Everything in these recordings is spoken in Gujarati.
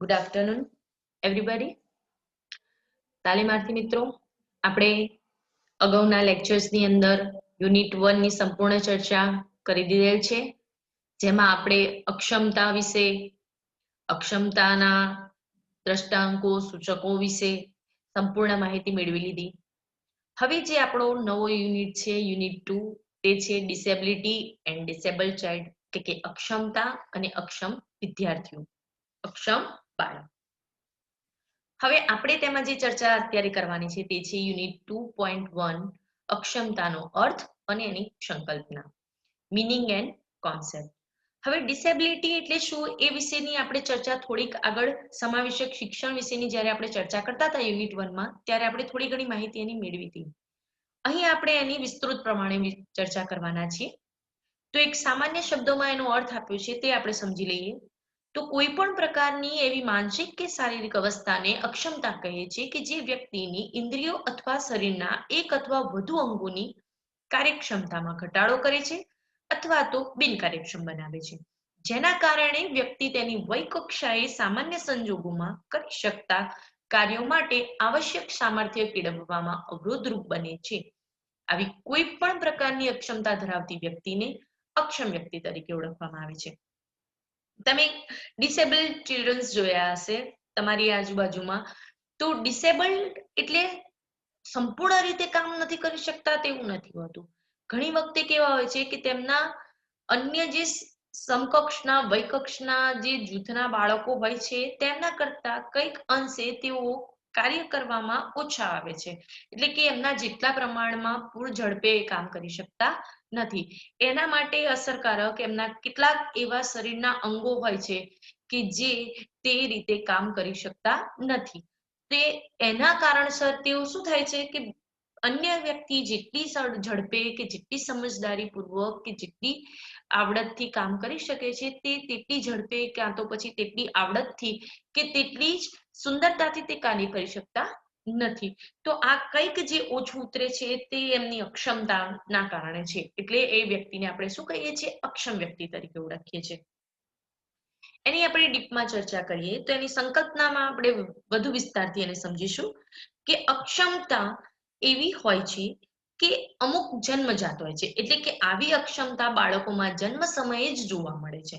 ગુડ આફ્ટરનૂન એવરીબડી તાલીમાર્થી મિત્રો, આપણે અગાઉના લેક્ચર્સની અંદર યુનિટ વનની સંપૂર્ણ ચર્ચા કરી દીધેલ છે. જેમાં આપણે અક્ષમતા વિશે, અક્ષમતાના દ્રષ્ટાંકો, સૂચકો વિશે સંપૂર્ણ માહિતી મેળવી લીધી. હવે જે આપણો નવો યુનિટ છે યુનિટ ટુ તે છે ડિસેબિલિટી એન્ડ ડિસેબલ ચાઇલ્ડ કે અક્ષમતા અને અક્ષમ વિદ્યાર્થીઓ. અક્ષમ બાળક હવે આપણે તેમાં જે ચર્ચા અત્યારે કરવાની છે તે છે યુનિટ ટુ પોઈન્ટ વન અક્ષમતાનો અર્થ અને એની સંકલ્પના. મિનિંગ એન્ડ કોન્સેપ્ટ હવે ડિસેબિલિટી એટલે શું એ વિશેની આપણે ચર્ચા થોડીક આગળ સમાવેશક શિક્ષણ વિશેની જ્યારે આપણે ચર્ચા કરતા હતા યુનિટ વનમાં ત્યારે આપણે થોડી ઘણી માહિતી એની મેળવી હતી. અહીં આપણે એની વિસ્તૃત પ્રમાણે ચર્ચા કરવાના છીએ. તો એક સામાન્ય શબ્દોમાં એનો અર્થ આપ્યો છે તે આપણે સમજી લઈએ. તો કોઈ પણ પ્રકારની એવી માનસિક કે શારીરિક અવસ્થાને અક્ષમતા કહે છે કે જે વ્યક્તિની ઇન્દ્રિયો અથવા શરીરના એક અથવા વધુ અંગોની કાર્યક્ષમતામાં ઘટાડો કરે છે અથવા તો બિનકાર્યક્ષમ બનાવે છે. જેના કારણે વ્યક્તિ તેની વય કક્ષાએ સામાન્ય સંજોગોમાં કરી શકતા કાર્યો માટે આવશ્યક સામર્થ્ય કેળવવામાં અવરોધરૂપ બને છે. આવી કોઈ પણ પ્રકારની અક્ષમતા ધરાવતી વ્યક્તિને અક્ષમ વ્યક્તિ તરીકે ઓળખવામાં આવે છે. તમે ડિસેબલ્ડ ચિલ્ડ્રન્સ જોયા હશે તમારી આજુબાજુમાં, તો ડિસેબલ્ડ એટલે સંપૂર્ણ રીતે કામ નથી કરી શકતા તેવું નથી હોતું. ઘણી વખતે કેવા હોય છે કે તેમના અન્ય જે સમકક્ષના, વયકક્ષના જે જૂથના બાળકો હોય છે, તેમના કરતા કંઈક અંશે તેઓ કાર્ય કરવામાં ઓછા આવે છે. એટલે કે એમના જેટલા પ્રમાણમાં પૂર ઝડપે કામ કરી શકતા નથી. એના માટે અસરકારક એમના કેટલાક એવા શરીરના અંગો હોય છે કે જે તે રીતે કામ કરી શકતા નથી. તે એના કારણસર તેઓ શું થાય છે કે અન્ય વ્યક્તિ જેટલી ઝડપે કે જેટલી સમજદારી પૂર્વક કે જેટલી આવડતથી કામ કરી શકે છે તે તેટલી ઝડપે ક્યાં તો પછી તેટલી આવડતથી કે તેટલી જ સુંદરતાથી તે કાર્ય કરી શકતા નથી. તો આ કંઈક જે ઓછું ઉતરે છે તે એમની અક્ષમતાના કારણે છે. એટલે એ વ્યક્તિને આપણે શું કહીએ છીએ? અક્ષમ વ્યક્તિ તરીકે ઓળખીએ છીએ. એની આપણે ડીપમાં ચર્ચા કરીએ તો એની સંકલ્પનામાં આપણે વધુ વિસ્તારથી એને સમજીશું કે અક્ષમતા એવી હોય છે કે અમુક જન્મજાત હોય છે. એટલે કે આવી અક્ષમતા બાળકોમાં જન્મ સમયે જ જોવા મળે છે.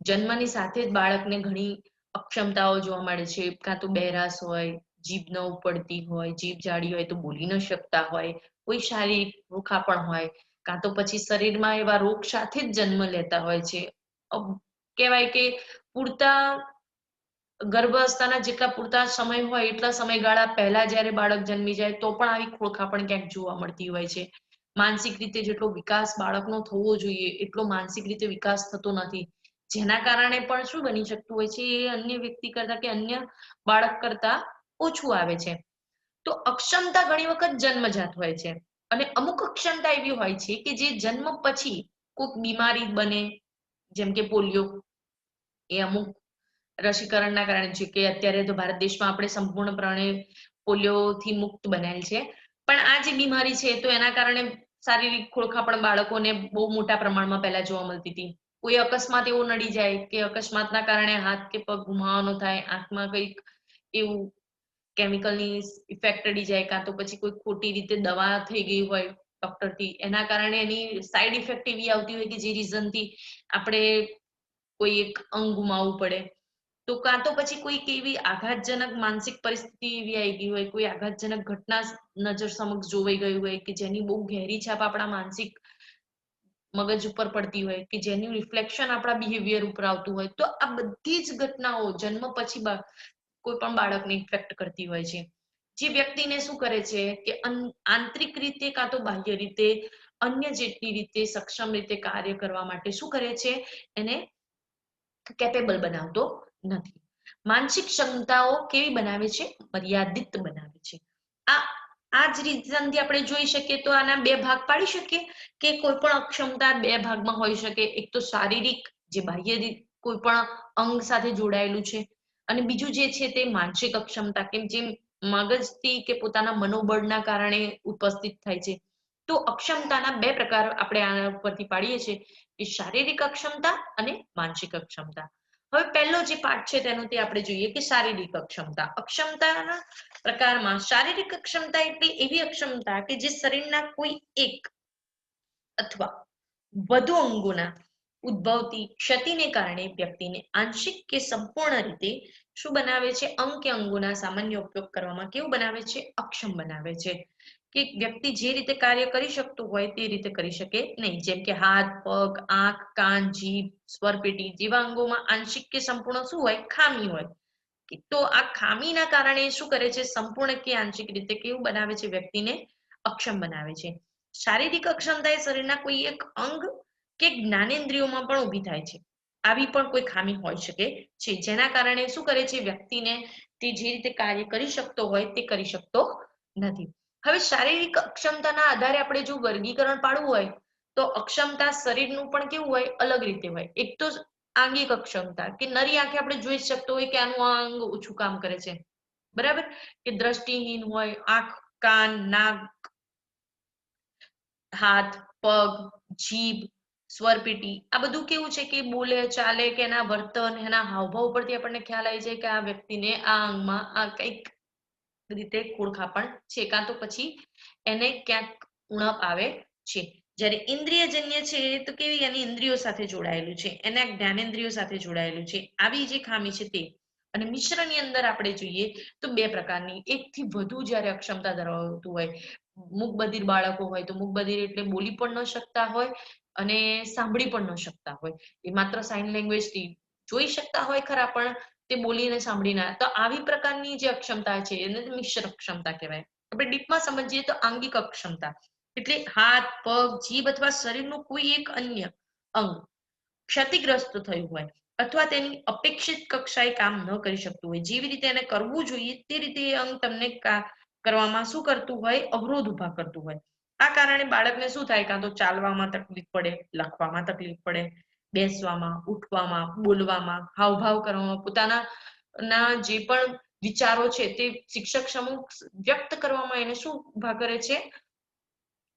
જન્મની સાથે જ બાળકને ઘણી અક્ષમતાઓ જોવા મળે છે. કાં તો બહેરાશ હોય, જીભ ન ઉપડતી હોય, જીભ જાડી હોય તો બોલી ન શકતા હોય, કોઈ શારીરિક રોખા પણ હોય. કાં તો પછી શરીરમાં એવા રોગ સાથે જ જન્મ લેતા હોય છે. કહેવાય કે પૂરતા ગર્ભાવસ્થાના જેટલા પૂરતા સમય હોય, એટલા સમયગાળા પહેલા જ્યારે બાળક જન્મી જાય, તો પણ આવી ખોળખાપણ ક્યાંક જોવા મળતી હોય છે. માનસિક રીતે જેટલો વિકાસ બાળકનો થવો જોઈએ, એટલો માનસિક રીતે વિકાસ થતો નથી. જેના કારણે પણ શું બની શકતું હોય છે? એ અન્ય વ્યક્તિ કરતા કે અન્ય બાળક કરતા ઓછું આવે છે. તો અક્ષમતા ઘણી વખત જન્મજાત હોય છે. અને અમુક અક્ષમતા એવી હોય છે કે જે જન્મ પછી કોઈક બીમારી બને, જેમ કે પોલિયો, એ અમુક રસીકરણના કારણે છે કે અત્યારે તો ભારત દેશમાં આપણે સંપૂર્ણપણે પોલિયોથી મુક્ત બનેલ છે. પણ આ જે બીમારી છે તો એના કારણે શારીરિક ખોળખા પણ બાળકોને બહુ મોટા પ્રમાણમાં પહેલા જોવા મળતી હતી. કોઈ અકસ્માત એવો નડી જાય કે અકસ્માતના કારણે હાથ કે પગ ગુમાવવાનો થાય, આંખમાં કંઈક એવું કેમિકલની ઇફેક્ટ અડી જાય કાં તો પછી કોઈ ખોટી રીતે દવા થઈ ગઈ હોય ડોક્ટરથી એના કારણે એની સાઈડ ઇફેક્ટ એવી આવતી હોય કે જે રીઝનથી આપણે કોઈ એક અંગ ગુમાવવું પડે. તો કાં તો પછી કોઈક એવી આઘાતજનક માનસિક પરિસ્થિતિ એવી આવી ગઈ હોય, કોઈ આઘાતજનક ઘટના નજર સમક્ષ જોવાઈ ગઈ હોય કે જેની બહુ ઘેરી છાપ આપણા માનસિક મગજ ઉપર પડતી હોય કે જેનું રિફ્લેક્શન આપણા બિહેવિયર ઉપર આવતું હોય, તો આ બધી જ ઘટનાઓ જન્મ પછી કોઈ પણ બાળકને ઇફેક્ટ કરતી હોય છે. જે વ્યક્તિને શું કરે છે કે આંતરિક રીતે કાં તો બાહ્ય રીતે, અન્ય જેટલી રીતે સક્ષમ રીતે કાર્ય કરવા માટે શું કરે છે? એને કેપેબલ બનાવતો નથી. માનસિક ક્ષમતાઓ કેવી બનાવે છે? મર્યાદિત બનાવે છે. આ આ જ રીતનાથી આપણે જોઈ શકીએ તો આના બે ભાગ પાડી શકીએ કે કોઈ પણ અક્ષમતા બે ભાગમાં હોઈ શકે. એક તો શારીરિક, જે બાહ્ય કોઈ પણ અંગ સાથે જોડાયેલું છે. અને બીજું જે છે તે માનસિક અક્ષમતા કેમ જે મગજથી કે પોતાના મનોબળના કારણે ઉપસ્થિત થાય છે. તો અક્ષમતાના બે પ્રકાર આપણે આના ઉપરથી પાડીએ છીએ. કે શારીરિક અક્ષમતા અને માનસિક અક્ષમતા. હવે પહેલો જે પાઠ છે તેનો આપણે જોઈએ કે શારીરિક અક્ષમતા. અક્ષમતાના પ્રકારમાં શારીરિક અક્ષમતા એટલે એવી અક્ષમતા કે જે શરીરના કોઈ એક અથવા વધુ અંગોના ઉદ્ભવતી ક્ષતિને કારણે વ્યક્તિને આંશિક કે સંપૂર્ણ રીતે શું બનાવે છે? અંગ કે અંગોના સામાન્ય ઉપયોગ કરવામાં કેવું બનાવે છે? અક્ષમ બનાવે છે. કે વ્યક્તિ જે રીતે કાર્ય કરી શકતું હોય તે રીતે કરી શકે નહીં. જેમ કે હાથ, પગ, આંખ, કાન, જીભ, સ્વરપેટી જેવા અંગોમાં આંશિક કે સંપૂર્ણ શું હોય? ખામી હોય. તો આ ખામીના કારણે શું કરે છે? સંપૂર્ણ કે આંશિક રીતે કેવું બનાવે છે? વ્યક્તિને અક્ષમ બનાવે છે. શારીરિક અક્ષમતા એ શરીરના કોઈ એક અંગ કે જ્ઞાનેન્દ્રિયોમાં પણ ઊભી થાય છે. આવી પણ કોઈ ખામી હોઈ શકે છે. જેના કારણે શું કરે છે? વ્યક્તિને તે જે રીતે કાર્ય કરી શકતો હોય તે કરી શકતો નથી. હવે શારીરિક અક્ષમતાના આધારે આપણે જો વર્ગીકરણ પાડવું હોય, તો અક્ષમતા શરીરનું પણ કેવું હોય, અલગ રીતે હોય. એક તો આંગિક અક્ષમતા, કે નરી આંખે આપણે જોઈ શકતો હોય કે આનું અંગ ઓછું કામ કરે છે. બરાબર? કે દ્રષ્ટિહીન હોય, આંખ, કાન, નાક, હાથ, પગ, જીભ, સ્વરપેટી, આ બધું કેવું છે કે બોલે, ચાલે, કે એના વર્તન, એના હાવભાવ પરથી આપણને ખ્યાલ આવી જાય કે આ વ્યક્તિને આ અંગમાં આ કંઈક રીતે ખોળખાપણ છે. કાં તો પછી એને ક્યાંક ઉણપ આવે છે. જ્યારે ઇન્દ્રિયજન્ય છે તો કેવી એની ઇન્દ્રિયો સાથે જોડાયેલું છે. એના જ્ઞાનેન્દ્રિયો સાથે જોડાયેલું છે. આવી જે ખામી છે તે. અને મિશ્રની અંદર આપણે જોઈએ તો બે પ્રકારની. એકથી વધુ જ્યારે અક્ષમતા ધરાવતું હોય મૂક બાળકો હોય તો મૂક એટલે બોલી પણ ન શકતા હોય અને સાંભળી પણ ન શકતા હોય. એ માત્ર સાઇન લેંગ્વેજથી જોઈ શકતા હોય ખરા, પણ તે બોલીને સાંભળી તો આવી પ્રકારની જે અક્ષમતા છે, એને મિશ્ર અક્ષમતા કહેવાય. આપણે ડીપમાં સમજીએ તો આંગિક અક્ષમતા. એટલે હાથ, પગ, જીભ અથવા શરીરનું કોઈ એક અન્ય અંગ ક્ષતિગ્રસ્ત થયું હોય અથવા તેની અપેક્ષિત કક્ષાએ કામ ન કરી શકતું હોય, જેવી રીતે એને કરવું જોઈએ તે રીતે એ અંગ તમને કરવામાં શું કરતું હોય? અવરોધ ઊભા કરતું હોય. આ કારણે બાળકને શું થાય? કાં તો ચાલવામાં તકલીફ પડે, લખવામાં તકલીફ પડે બેસવામાં, ઉઠવામાં, બોલવામાં, હાવભાવ કરવામાં પોતાના ના જે પણ વિચારો છે તે શિક્ષક સમુખ વ્યક્ત કરવામાં એને શું ઊભા કરે છે?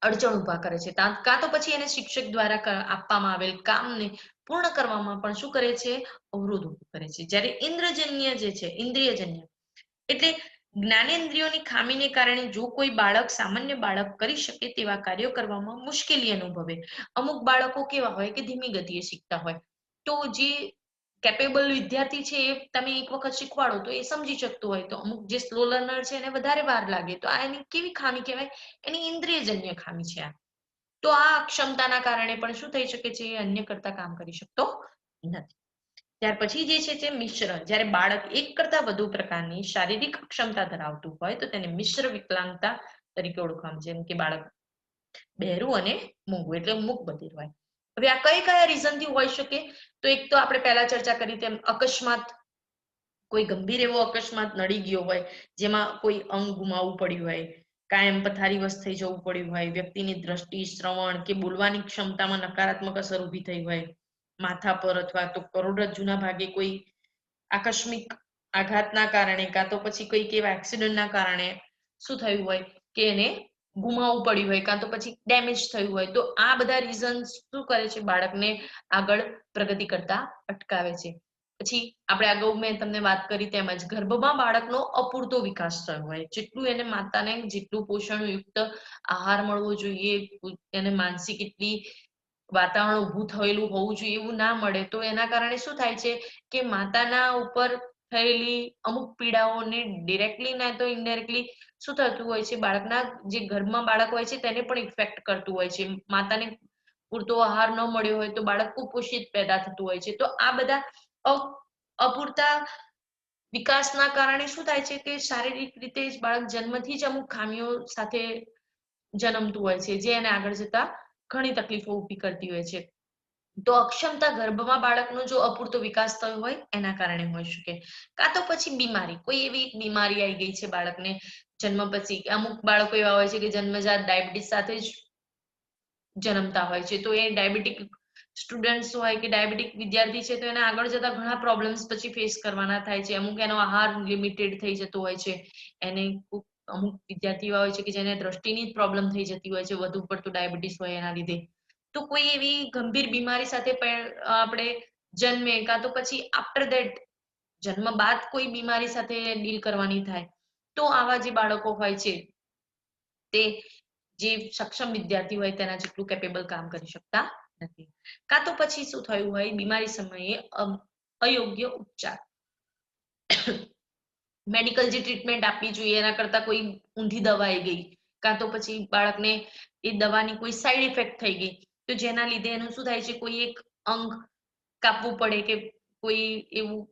અડચણ ઊભા કરે છે. કાં તો પછી એને શિક્ષક દ્વારા આપવામાં આવેલ કામને પૂર્ણ કરવામાં પણ શું કરે છે? અવરોધ ઊભો કરે છે. જ્યારે ઇન્દ્રજન્ય જે છે, ઇન્દ્રિયજન્ય, એટલે જ્ઞાનેન્દ્રિયોની ખામીને કારણે જો કોઈ બાળક સામાન્ય બાળક કરી શકે તેવા કાર્યો કરવામાં મુશ્કેલી અનુભવે. અમુક બાળકો કેવા હોય કે ધીમી ગતિએ શીખતા હોય. તો જે કેપેબલ વિદ્યાર્થી છે એ તમે એક વખત શીખવાડો તો એ સમજી શકતું હોય. તો અમુક જે સ્લો લર્નર છે એને વધારે વાર લાગે. તો આ એની કેવી ખામી કહેવાય? એની ઇન્દ્રિયજન્ય ખામી છે આ. તો આ ક્ષમતાના કારણે પણ શું થઈ શકે છે? અન્ય કરતા કામ કરી શકતો નથી. ત્યાર પછી જે છે તે મિશ્ર, જ્યારે બાળક એક કરતા વધુ પ્રકારની શારીરિક ક્ષમતા ધરાવતું હોય, તો તેને મિશ્ર વિકલાંગતા તરીકે ઓળખવામાં જેમ કે બાળક બહેરું અને મૂંગું એટલે મૂક બધિર હોય. હવે આ કઈ કયા રીઝનથી હોઈ શકે? તો એક તો આપણે પહેલા ચર્ચા કરી તેમ અકસ્માત, કોઈ ગંભીર એવો અકસ્માત નડી ગયો હોય, જેમાં કોઈ અંગ ગુમાવવું પડ્યું હોય, કાયમ પથારીવશ થઈ જવું પડ્યું હોય, વ્યક્તિની દ્રષ્ટિ, શ્રવણ કે બોલવાની ક્ષમતામાં નકારાત્મક અસર ઊભી થઈ હોય માથા પર અથવા તો કરોડરજ્જુના ભાગે કોઈ આકસ્મિક આઘાતના કારણે કાં તો પછી કોઈ એવા એક્સિડન્ટના કારણે શું થયું હોય કે એને ગુમાવવું પડ્યું હોય, કાં તો પછી ડેમેજ થયું હોય. તો આ બધા રીઝન શું કરે છે બાળકને આગળ પ્રગતિ કરતા અટકાવે છે. પછી આપણે અગાઉ મેં તમને વાત કરી તેમજ ગર્ભમાં બાળકનો અપૂરતો વિકાસ થયો હોય. જેટલું એને માતાને જેટલું પોષણયુક્ત આહાર મળવો જોઈએ, એને માનસિક એટલી વાતાવરણ ઊભું થયેલું હોવું જોઈએ એવું ના મળે, તો એના કારણે શું થાય છે કે માતાના ઉપર થયેલી અમુક પીડાઓને ડિરેક્ટલી ના તો ઇનડાયરેક્ટલી શું થતું હોય છે, બાળકના જે ઘરમાં બાળક હોય છે તેને પણ ઇફેક્ટ કરતું હોય છે. માતાને પૂરતો આહાર ન મળ્યો હોય તો બાળક કુપોષિત પેદા થતું હોય છે. તો આ બધા અપૂરતા વિકાસના કારણે શું થાય છે કે શારીરિક રીતે જ બાળક જન્મથી જ અમુક ખામીઓ સાથે જન્મતું હોય છે, જે એને આગળ જતા ઘણી તકલીફો ઊભી કરતી હોય છે. તો અક્ષમતા ગર્ભમાં બાળકનો જો અપૂરતો વિકાસ થયો હોય, એના કારણે હોઈ શકે. કાં તો પછી બીમારી, કોઈ એવી બીમારી આવી ગઈ છે બાળકને, જન્મ પછી અમુક બાળકો એવા હોય છે કે જન્મજાત ડાયાબિટીસ સાથે જ જન્મતા હોય છે. તો એ ડાયાબિટીક સ્ટુડન્ટ્સ હોય કે ડાયાબિટીક વિદ્યાર્થી છે, તો એને આગળ જતા ઘણા પ્રોબ્લેમ્સ પછી ફેસ કરવાના થાય છે. અમુક એનો આહાર લિમિટેડ થઈ જતો હોય છે. એને અમુક વિદ્યાર્થી એવા હોય છે કે જેને દ્રષ્ટિની જ પ્રોબ્લેમ થઈ જતી હોય છે, વધુ પડતું ડાયાબિટીસ હોય એના લીધે. તો કોઈ એવી ગંભીર બીમારી સાથે આપણે જન્મે કાં તો પછી આફ્ટર ધેટ જન્મ બાદ કોઈ બીમારી સાથે ડીલ કરવાની થાય. તો આવા જે બાળકો હોય છે, તે જે સક્ષમ વિદ્યાર્થી હોય તેના જેટલું કેપેબલ કામ કરી શકતા નથી. કાં તો પછી શું થયું હોય, બીમારી સમયે અયોગ્ય ઉપચાર. મેડિકલ જે ટ્રીટમેન્ટ આપવી જોઈએ, એના કરતા કોઈ ઊંધી દવા આવી ગઈ, કાં તો પછી બાળકને એ દવાની કોઈ સાઈડ ઇફેક્ટ થઈ ગઈ, તો જેના લીધે એનું શું થાય છે, કોઈ એક અંગ કાપવું પડે કે કોઈ એવું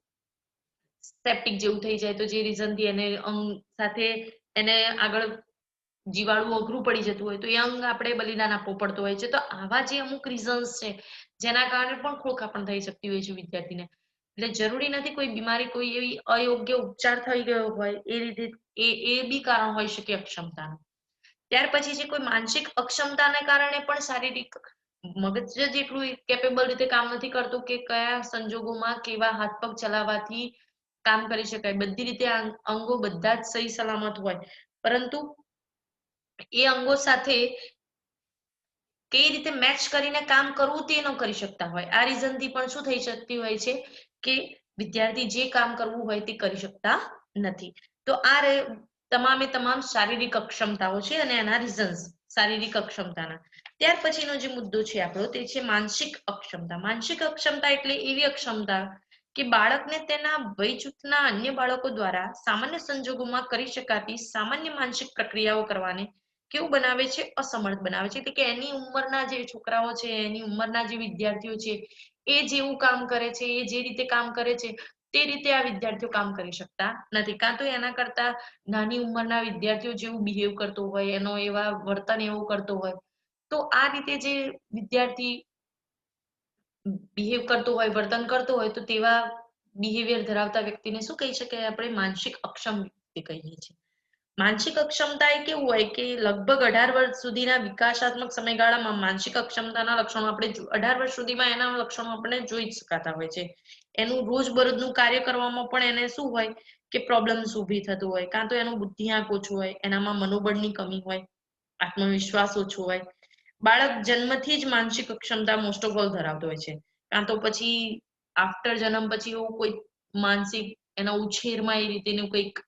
સેપ્ટિક જેવું થઈ જાય, તો જે રીઝનથી એને અંગ સાથે એને આગળ જીવાળું અઘરું પડી જતું હોય, તો એ અંગ આપણે બલિદાન આપવું પડતું હોય છે. તો આવા જે અમુક રીઝન્સ છે, જેના કારણે પણ ખોખા પણ થઈ શકતી હોય છે વિદ્યાર્થીને. એટલે જરૂરી નથી કોઈ બીમારી, કોઈ એવી અયોગ્ય ઉપચાર થઈ ગયો હોય, એ રીતે, એ એ બી કારણ હોઈ શકે અક્ષમતાનું. ત્યાર પછી જે કોઈ માનસિક અક્ષમતાને કારણે પણ શારીરિક મગજ જેટલું કેપેબલ રીતે કામ નથી કરતું કે કયા સંજોગોમાં કેવા હાથ પગ ચલાવવાથી કામ કરી શકાય. બધી રીતે અંગો બધા જ સહી સલામત હોય. પરંતુ એ અંગો સાથે કઈ રીતે મેચ કરીને કામ કરવું તે ન કરી શકતા હોય. આ રીઝનથી પણ શું થઈ શકતી હોય છે? કે વિદ્યાર્થી જે કામ કરવું હોય તે કરી શકતા નથી. તો આ તમામે તમામ શારીરિક અક્ષમતાઓ છે અને એના રીઝન્સ શારીરિક અક્ષમતાના. ત્યાર પછીનો જે મુદ્દો છે આપણો તે છે માનસિક અક્ષમતા. માનસિક અક્ષમતા એટલે એવી અક્ષમતા કે બાળકને તેના વય જૂથના અન્ય બાળકો દ્વારા સામાન્ય સંજોગોમાં કરી શકાતી સામાન્ય માનસિક પ્રક્રિયાઓ કરવાને કેવું બનાવે છે? અસમર્થ બનાવે છે. એટલે કે એની ઉંમરના જે છોકરાઓ છે, એની ઉંમરના જે વિદ્યાર્થીઓ છે એ જેવું કામ કરે છે, એ જે રીતે કામ કરે છે, તે રીતે આ વિદ્યાર્થીઓ કામ કરી શકતા નથી. કાં તો એના કરતા નાની ઉંમરના વિદ્યાર્થીઓ જેવું બિહેવ કરતો હોય, એનો એવા વર્તન એવું કરતો હોય, તો આ રીતે જે વિદ્યાર્થી બિહેવ કરતો હોય, વર્તન કરતો હોય, તો તેવા બિહેવિયર ધરાવતા વ્યક્તિને શું કહી શકાય? આપણે માનસિક અક્ષમ વ્યક્તિ કહીએ છીએ. માનસિક અક્ષમતા એ કેવું હોય કે લગભગ અઢાર વર્ષ સુધીના વિકાસાત્મક સમયગાળામાં માનસિક અક્ષમતાના લક્ષણો આપણે અઢાર વર્ષ સુધીમાં એના લક્ષણો આપણે જોઈ શકાતા હોય છે. એનું રોજબરોજનું કાર્ય કરવામાં પણ એને શું હોય કે પ્રોબ્લેમ્સ ઊભી થતું હોય, કાં તો એનું બુદ્ધિઆંક ઓછું હોય, એનામાં મનોબળની કમી હોય, આત્મવિશ્વાસ ઓછો હોય. બાળક જન્મથી જ માનસિક અક્ષમતા મોસ્ટ ઓફ ઓલ ધરાવતો હોય છે. કાં તો પછી આફ્ટર જન્મ પછી એવું કોઈ માનસિક એના ઉછેરમાં એ રીતેનું કંઈક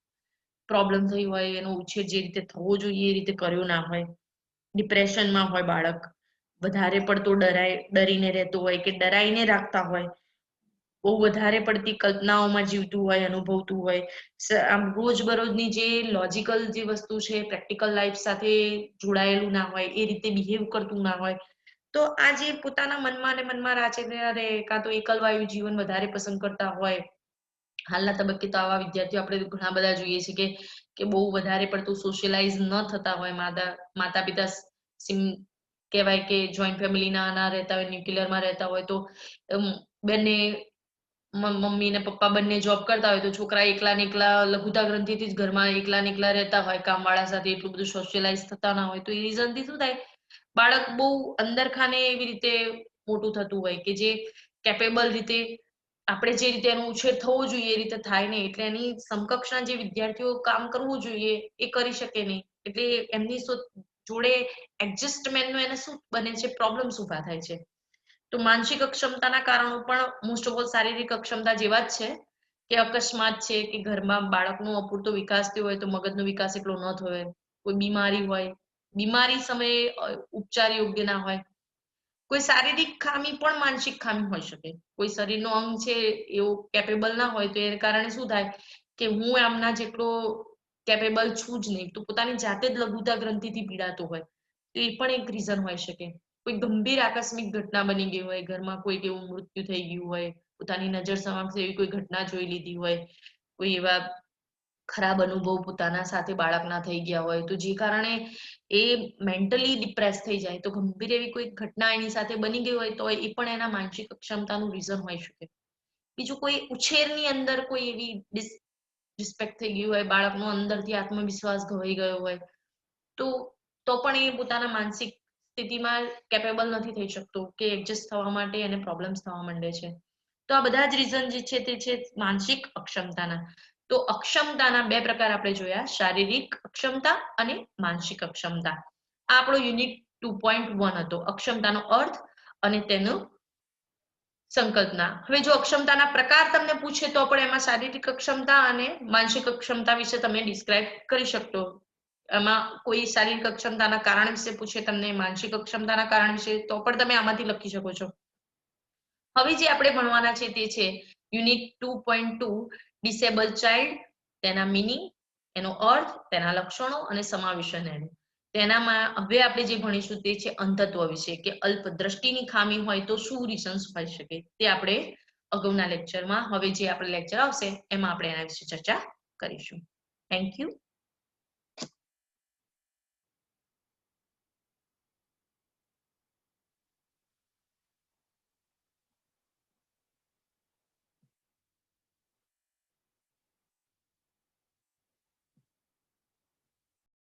પ્રોબ્લેમ થઈ હોય, એનો ઉછેર જે રીતે થવો જોઈએ, એ રીતે કર્યો ના હોય. ડિપ્રેશનમાં હોય બાળક. વધારે પડતો ડરાય, ડરીને રહેતો હોય કે ડરાઈને રાખતા હોય. બહુ વધારે પડતી કલ્પનાઓમાં જીવતું હોય, અનુભવતું હોય. આમ રોજબરોજની જે લોજિકલ જે વસ્તુ છે પ્રેક્ટિકલ લાઈફ સાથે જોડાયેલું ના હોય, એ રીતે બિહેવ કરતું ના હોય. તો આ જે પોતાના મનમાં ને મનમાં રાચે રહે કાં તો એકલવાયુ જીવન વધારે પસંદ કરતા હોય હાલના તબક્કે તો આવા વિદ્યાર્થીઓ આપણે ઘણા બધા જોઈએ છે કે કે બહુ વધારે પડતું સોશિયલાઇઝ ન થતા હોય. માતા માતા પિતા સિમ કહેવાય કે જોઈન્ટ ફેમિલીના ના રહેતા હોય ન્યુક્લિયરમાં રહેતા હોય તો બંને મમ્મી ને પપ્પા બંને જોબ કરતા હોય તો છોકરા એકલા ને એકલા લઘુતા ગ્રંથિથી જ ઘરમાં એકલા ને એકલા રહેતા હોય, કામવાળા સાથે એટલું બધું સોશિયલાઇઝ થતા ના હોય. તો એ રીઝનથી શું થાય? બાળક બહુ અંદર ખાને એવી રીતે મોટું થતું હોય કે જે કેપેબલ રીતે આપણે જે રીતે એનો ઉછેર થવો જોઈએ, એ રીતે થાય નહીં. એટલે એની સમકક્ષના જે વિદ્યાર્થીઓ કામ કરવું જોઈએ, એ કરી શકે નહીં. એટલે એમની જોડે એડજસ્ટમેન્ટનું એને શું બને છે? પ્રોબ્લેમ્સ ઊભા થાય છે. તો માનસિક અક્ષમતાના કારણો પણ મોસ્ટ ઓફ ઓલ શારીરિક અક્ષમતા જેવા જ છે. કે અકસ્માત છે, કે ઘરમાં બાળકનો અપૂરતો વિકાસ થયો હોય તો મગજનો વિકાસ એટલો ન થયો હોય કોઈ બીમારી હોય, બીમારી સમયે ઉપચાર યોગ્ય ના હોય કોઈ શારીરિક ખામી પણ માનસિક ખામી હોઈ શકે. કોઈ શરીરનો અંગ છે એવો કેપેબલ ના હોય તો એને કારણે શું થાય કે હું એમના જેટલો કેપેબલ છું જ નહીં. તો પોતાની જાતે જ લઘુતા ગ્રંથિથી પીડાતો હોય. તો એ પણ એક રીઝન હોઈ શકે. કોઈ ગંભીર આકસ્મિક ઘટના બની ગઈ હોય, ઘરમાં કોઈ એવું મૃત્યુ થઈ ગયું હોય, પોતાની નજર સમક્ષ એવી કોઈ ઘટના જોઈ લીધી હોય, કોઈ એવા ખરાબ અનુભવ પોતાના સાથે બાળકના થઈ ગયા હોય તો જે કારણે એ મેન્ટલી ડિપ્રેસ થઈ જાય તો ગંભીર એવી કોઈ ઘટના એની સાથે બની ગઈ હોય તો એ પણ એના માનસિક અક્ષમતાનું રીઝન હોઈ શકે. બીજું કોઈ ઉછેરની અંદર કોઈ એવી રિસ્પેક્ટ થઈ ગયું હોય, બાળકનો અંદરથી આત્મવિશ્વાસ ઘવાઈ ગયો હોય તો તો પણ એ પોતાના માનસિક સ્થિતિમાં કેપેબલ નથી થઈ શકતો કે એડજસ્ટ થવા માટે એને પ્રોબ્લેમ્સ થવા માંડે છે. તો આ બધા જ રીઝન જે છે તે છે માનસિક અક્ષમતાના. તો અક્ષમતાના બે પ્રકાર આપણે જોયા, શારીરિક અક્ષમતા અને માનસિક અક્ષમતા. આ આપણો યુનિટ ટુ પોઈન્ટ વન હતો, અક્ષમતાનો અર્થ અને તેનું સંકલ્પના. હવે જો અક્ષમતાના પ્રકાર તમને પૂછે તો પણ એમાં શારીરિક અક્ષમતા અને માનસિક અક્ષમતા વિશે તમે ડિસ્ક્રાઇબ કરી શકતો. એમાં કોઈ શારીરિક અક્ષમતાના કારણ વિશે પૂછે તમને, માનસિક અક્ષમતાના કારણ વિશે, તો પણ તમે આમાંથી લખી શકો છો. હવે જે આપણે ભણવાના છે તે છે unit two point two disable child તેના મિનિંગ એનો અર્થ, તેના લક્ષણો અને સમાવેશન એનું. તેનામાં હવે આપણે જે ભણીશું તે છે અંધત્વ વિશે, કે અલ્પ દ્રષ્ટિની ખામી હોય તો શું રીઝન્સ હોઈ શકે તે આપણે અગાઉના લેક્ચરમાં હવે જે આપણે લેક્ચર આવશે, એમાં આપણે એના વિશે ચર્ચા કરીશું. Thank you